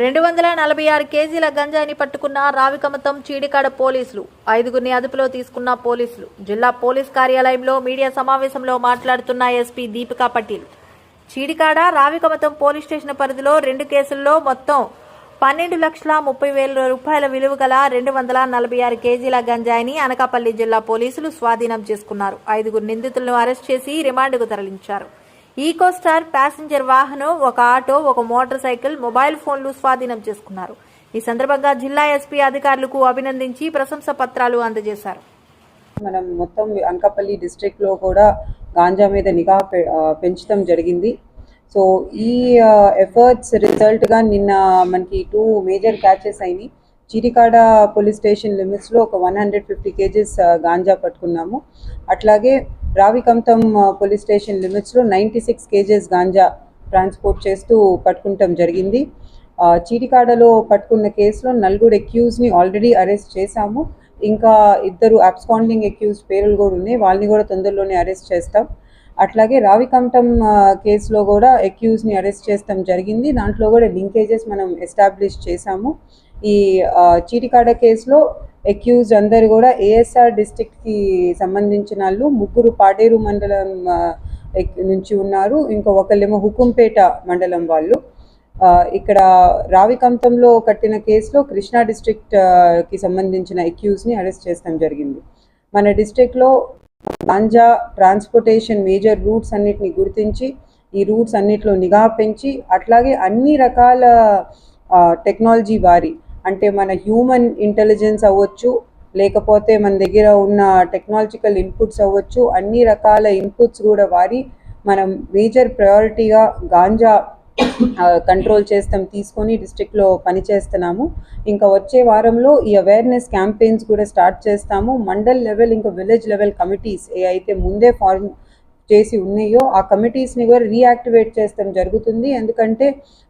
రెండు వందల నలభై ఆరు కేజీల గంజాయిని పట్టుకున్న రావికమతం చీడికాడ పోలీసులు. ఐదుగురిని అదుపులో తీసుకున్న పోలీసులు. జిల్లా పోలీస్ కార్యాలయంలో మీడియా సమావేశంలో మాట్లాడుతున్న SP Deepika Patel. Cheedikada Ravikamatham police station పరిధిలో రెండు కేసుల్లో మొత్తం పన్నెండు లక్షల ముప్పై వేల రూపాయల విలువ గల రెండు వందల నలభై ఆరు కేజీల గంజాయిని అనకాపల్లి జిల్లా పోలీసులు స్వాధీనం చేసుకున్నారు. ఐదుగురు నిందితులను అరెస్ట్ చేసి రిమాండ్కు తరలించారు. ఈకో స్టార్ ప్యాసింజర్ వాహనం ఒక ఆటో ఒక మోటార్ సైకిల్ మొబైల్ ఫోన్లు స్వాధీనం చేసుకున్నారు. ఈ సందర్భంగా జిల్లా ఎస్పీ అధికారులకు అభినందించి ప్రశంస పత్రాలు అందజేశారు. మనం మొత్తం అనకాపల్లి డిస్ట్రిక్ట్లో కూడా గాంజా మీద నిఘా పెంచడం జరిగింది. సో ఈ ఎఫర్ట్స్ రిజల్ట్గా నిన్న మనకి టూ మేజర్ క్యాచెస్ అయినాయి. చీరికాడ పోలీస్ స్టేషన్ లిమిట్స్లో ఒక one hundred fifty kgs ganja పట్టుకున్నాము. అట్లాగే రావికంతం పోలీస్ స్టేషన్ లిమిట్స్లో ninety six kgs ganja transport చేస్తూ పట్టుకుంటాం జరిగింది. చీటికాడలో పట్టుకున్న కేసులో నలుగురు ఎక్యూజ్ని ఆల్రెడీ అరెస్ట్ చేశాము. ఇంకా ఇద్దరు అబ్స్కాండింగ్ ఎక్యూజ్ పేర్లు కూడా ఉన్నాయి. వాళ్ళని కూడా తొందరలోనే అరెస్ట్ చేస్తాం. అట్లాగే రావికంఠం కేసులో కూడా అక్యూజ్ని అరెస్ట్ చేస్తాం జరిగింది. దాంట్లో కూడా లింకేజెస్ మనం ఎస్టాబ్లిష్ చేశాము. ఈ చీటికాడ కేసులో అక్యూజ్ అందరు కూడా ఏఎస్ఆర్ డిస్టిక్కి సంబంధించిన వాళ్ళు ముగ్గురు పాడేరు మండలం నుంచి ఉన్నారు. ఇంకో ఒకళ్ళేమో హుకుంపేట మండలం వాళ్ళు. ఇక్కడ రావికంతంలో కట్టిన కేసులో కృష్ణా డిస్ట్రిక్ట్కి సంబంధించిన అక్యూజ్ని అరెస్ట్ చేస్తాం జరిగింది. మన డిస్ట్రిక్ట్లో గాంజా ట్రాన్స్పోర్టేషన్ మేజర్ రూట్స్ అన్నిటిని గుర్తించి ఈ రూట్స్ అన్నిటిలో నిఘా పెంచి అట్లాగే అన్ని రకాల టెక్నాలజీ వారి. అంటే మన హ్యూమన్ ఇంటెలిజెన్స్ అవ్వచ్చు లేకపోతే మన దగ్గర ఉన్న టెక్నాలజికల్ ఇన్పుట్స్ అవ్వచ్చు అన్ని రకాల ఇన్పుట్స్ కూడా వారి. మనం మేజర్ ప్రయారిటీగా గాంజా కంట్రోల్ చేస్తాం తీసుకొని డిస్ట్రిక్ట్లో పనిచేస్తున్నాము ఇంకా వచ్చే వారంలో ఈ అవేర్నెస్ క్యాంపెయిన్స్ కూడా స్టార్ట్ చేస్తాము. మండల్ లెవెల్ ఇంకా విలేజ్ లెవెల్ కమిటీస్ ఏ అయితే ముందే ఫార్మ్ చేసి ఉన్నాయో ఆ కమిటీస్ని కూడా రీయాక్టివేట్ చేస్తాం జరుగుతుంది. ఎందుకంటే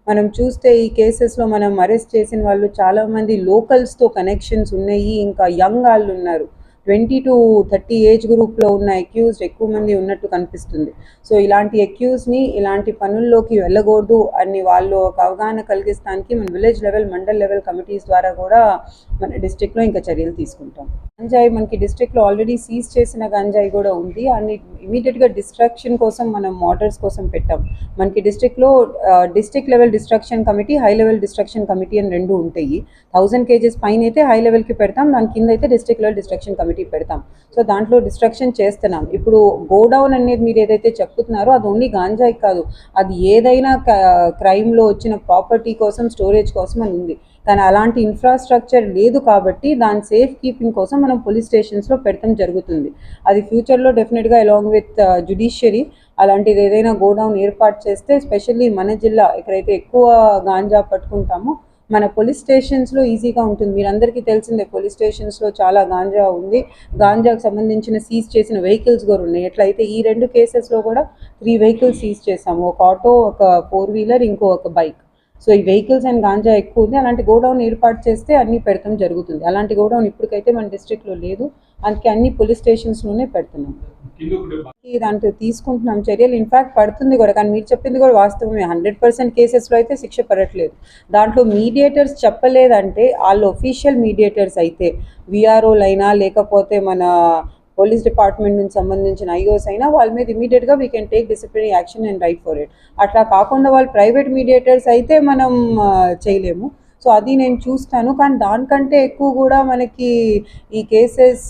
మనం చూస్తే ఈ కేసెస్లో మనం అరెస్ట్ చేసిన వాళ్ళు చాలామంది లోకల్స్తో కనెక్షన్స్ ఉన్నాయి. ఇంకా యంగ్ వాళ్ళు ఉన్నారు. ట్వంటీ టు థర్టీ ఏజ్ గ్రూప్లో ఉన్న అక్యూజ్డ్ ఎక్కువ మంది ఉన్నట్టు కనిపిస్తుంది. సో ఇలాంటి అక్యూజ్ని ఇలాంటి పనుల్లోకి వెళ్ళకూడదు అని వాళ్ళు ఒక అవగాహన కలిగిస్తానికి మన village level mandal level committees ద్వారా కూడా మన డిస్ట్రిక్ట్లో ఇంకా చర్యలు తీసుకుంటాం. గంజాయి మనకి డిస్ట్రిక్ట్లో ఆల్రెడీ సీజ్ చేసిన గంజాయి కూడా ఉంది. అన్ని ఇమీడియట్గా డిస్ట్రక్షన్ కోసం మనం ఆర్డర్స్ కోసం పెట్టాం. మనకి డిస్ట్రిక్ట్లో district level destruction committee high level destruction committee అని రెండు ఉంటాయి. థౌసండ్ కేజెస్ పైన అయితే హై లెవెల్కి పెడతాం దాని కింద అయితే డిస్ట్రిక్ట్ లెవెల్ డిస్ట్రక్షన్ కమిటీ పెడతాం. సో దాంట్లో డిస్ట్రక్షన్ చేస్తున్నాం. ఇప్పుడు గోడౌన్ అనేది మీరు ఏదైతే చెప్తున్నారో అది ఓన్లీ గాంజాయి కాదు. అది ఏదైనా క్రైమ్లో వచ్చిన ప్రాపర్టీ కోసం స్టోరేజ్ కోసం అని ఉంది. కానీ అలాంటి ఇన్ఫ్రాస్ట్రక్చర్ లేదు కాబట్టి దాని సేఫ్ కీపింగ్ కోసం మనం పోలీస్ స్టేషన్స్లో పెడతాం జరుగుతుంది. అది ఫ్యూచర్లో డెఫినెట్గా అలాంగ్ విత్ జుడిషియరీ అలాంటిది ఏదైనా గోడౌన్ ఏర్పాటు చేస్తే స్పెషల్లీ మన జిల్లా ఎక్కడైతే ఎక్కువ గాంజా పట్టుకుంటామో మన పోలీస్ స్టేషన్స్లో ఈజీగా ఉంటుంది. మీరందరికీ తెలిసిందే పోలీస్ స్టేషన్స్లో చాలా గాంజా ఉంది. గాంజాకు సంబంధించిన సీజ్ చేసిన వెహికల్స్ కూడా ఉన్నాయి. ఎట్లయితే ఈ రెండు కేసెస్లో కూడా త్రీ వెహికల్స్ సీజ్ చేసాము ఒక ఆటో ఒక ఫోర్ వీలర్ ఇంకో ఒక బైక్ సో ఈ వెహికల్స్ అండ్ గాంజా ఎక్కువ ఉంది. అలాంటి గోడౌన్ ఏర్పాటు చేస్తే అన్ని పెడతాం జరుగుతుంది. అలాంటి గోడౌన్ ఇప్పటికైతే మన డిస్ట్రిక్ట్లో లేదు. అందుకే అన్ని పోలీస్ స్టేషన్స్లోనే పెడుతున్నాం. దాంట్లో తీసుకుంటున్నాం చర్యలు. ఇన్ఫాక్ట్ పడుతుంది కూడా. కానీ మీరు చెప్పింది కూడా వాస్తవమే. హండ్రెడ్ పర్సెంట్ కేసెస్లో అయితే శిక్ష పడట్లేదు. దాంట్లో మీడియేటర్స్ చెప్పలేదంటే వాళ్ళు ఒఫీషియల్ మీడియేటర్స్ అయితే విఆర్ఓలు అయినా లేకపోతే మన పోలీస్ డిపార్ట్మెంట్ నుంచి సంబంధించిన ఐఓస్ అయినా వాళ్ళ మీద ఇమీడియట్గా we can take disciplinary action and write for it అట్లా కాకుండా వాళ్ళు ప్రైవేట్ మీడియేటర్స్ అయితే మనం చేయలేము. సో అది నేను చూస్తాను. కానీ దానికంటే ఎక్కువ కూడా మనకి ఈ కేసెస్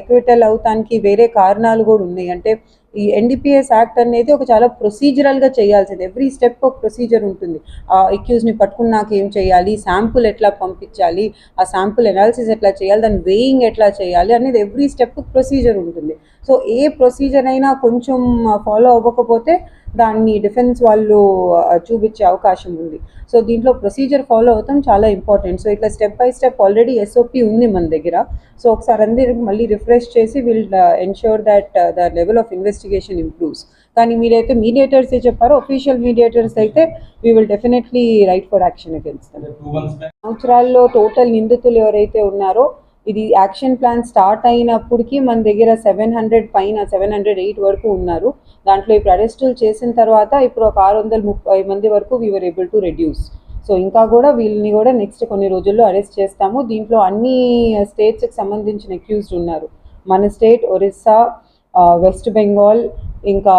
ఎక్విటల్ అవుతానికి వేరే కారణాలు కూడా ఉన్నాయి. అంటే ఈ ఎన్డీపీఎస్ యాక్ట్ అనేది ఒక చాలా ప్రొసీజరల్గా చేయాల్సింది. ఎవ్రీ స్టెప్ ఒక ప్రొసీజర్ ఉంటుంది. ఆ ఎక్యూజ్ని పట్టుకున్నాక ఏం చేయాలి? శాంపుల్ ఎట్లా పంపించాలి? ఆ శాంపుల్ ఎనాలిసిస్ ఎట్లా చేయాలి? దాని వేయింగ్ ఎట్లా చేయాలి? అనేది ఎవ్రీ స్టెప్ ప్రొసీజర్ ఉంటుంది. సో ఏ ప్రొసీజర్ అయినా కొంచెం ఫాలో అవ్వకపోతే దాన్ని డిఫెన్స్ వాళ్ళు చూపించే అవకాశం ఉంది. సో దీంట్లో ప్రొసీజర్ ఫాలో అవుతాం చాలా ఇంపార్టెంట్ సో ఇట్లా step by step already SOP ఉంది మన దగ్గర. సో ఒకసారి అందరికి మళ్ళీ రిఫ్రెష్ చేసి will ensure that the level of invest investigation improves కానీ మీరైతే మీడియేటర్స్ చెప్పారో ఒఫీషియల్ మీడియేటర్స్ అయితే we will definitely write for action against సంవత్సరాల్లో టోటల్ నిందితులు ఎవరైతే ఉన్నారో ఇది యాక్షన్ ప్లాన్ స్టార్ట్ అయినప్పటికీ మన దగ్గర సెవెన్ హండ్రెడ్ పైన సెవెన్ హండ్రెడ్ ఎయిట్ వరకు ఉన్నారు. దాంట్లో ఇప్పుడు అరెస్టులు చేసిన తర్వాత ఇప్పుడు ఒక ఆరు వందల ముప్పై మంది వరకు we're able to reduce so ఇంకా కూడా వీళ్ళని కూడా నెక్స్ట్ కొన్ని రోజుల్లో అరెస్ట్ చేస్తాము. దీంట్లో అన్ని స్టేట్స్కి సంబంధించిన అక్యూజ్డ్ ఉన్నారు. మన స్టేట్ ఒరిస్సా వెస్ట్ బెంగాల్ ఇంకా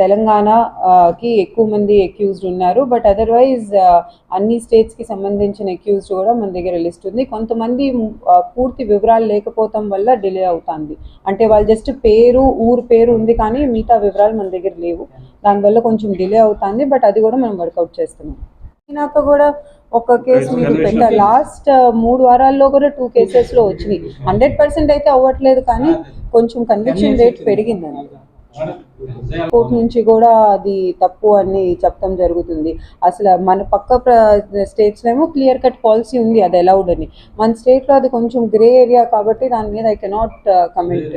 తెలంగాణకి ఎక్కువ మంది అక్యూజ్డ్ ఉన్నారు. బట్ అదర్వైజ్ అన్ని స్టేట్స్కి సంబంధించిన అక్యూజ్డ్ కూడా మన దగ్గర లిస్ట్ ఉంది. కొంతమంది పూర్తి వివరాలు లేకపోవటం వల్ల డిలే అవుతుంది. అంటే వాళ్ళు జస్ట్ పేరు ఊరు పేరు ఉంది కానీ మిగతా వివరాలు మన దగ్గర లేవు. దానివల్ల కొంచెం డిలే అవుతుంది. బట్ అది కూడా మనం వర్కౌట్ చేస్తున్నాం. నాకు కూడా ఒక కేసు మీకు పెట్టా. లాస్ట్ మూడు వారాల్లో కూడా టూ కేసెస్లో వచ్చినాయి. హండ్రెడ్ పర్సెంట్ అయితే అవ్వట్లేదు కానీ కొంచెం కన్విక్షన్ రేట్ పెరిగిందండి కోర్టు నుంచి కూడా అది తప్పు అని చెప్పడం జరుగుతుంది. అసలు మన పక్క స్టేట్స్ ఏమో క్లియర్ కట్ పాలసీ ఉంది అది అలౌడ్ అని. మన స్టేట్లో అది కొంచెం గ్రే ఏరియా కాబట్టి దాని మీద ఐ కెనాట్ కమెంట్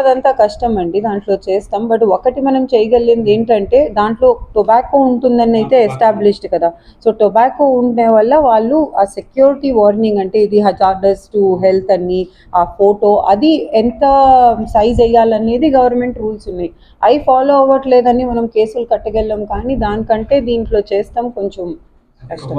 అదంతా కష్టం అండి దాంట్లో చేస్తాం. బట్ ఒకటి మనం చేయగలిగింది ఏంటంటే దాంట్లో టొబాకో ఉంటుందని అయితే ఎస్టాబ్లిష్డ్ కదా. సో టొబాకో ఉండే వల్ల వాళ్ళు ఆ సెక్యూరిటీ వార్నింగ్ అంటే ఇది హజార్డస్ టు హెల్త్ అని ఆ ఫోటో అది ఎంత సైజ్ అనేది గవర్నమెంట్ రూల్స్ ఉన్నాయి. అవి ఫాలో అవ్వట్లేదని మనం కేసులు కట్టగలం కానీ దానికంటే దీంట్లో చేస్తాం కొంచెం కష్టం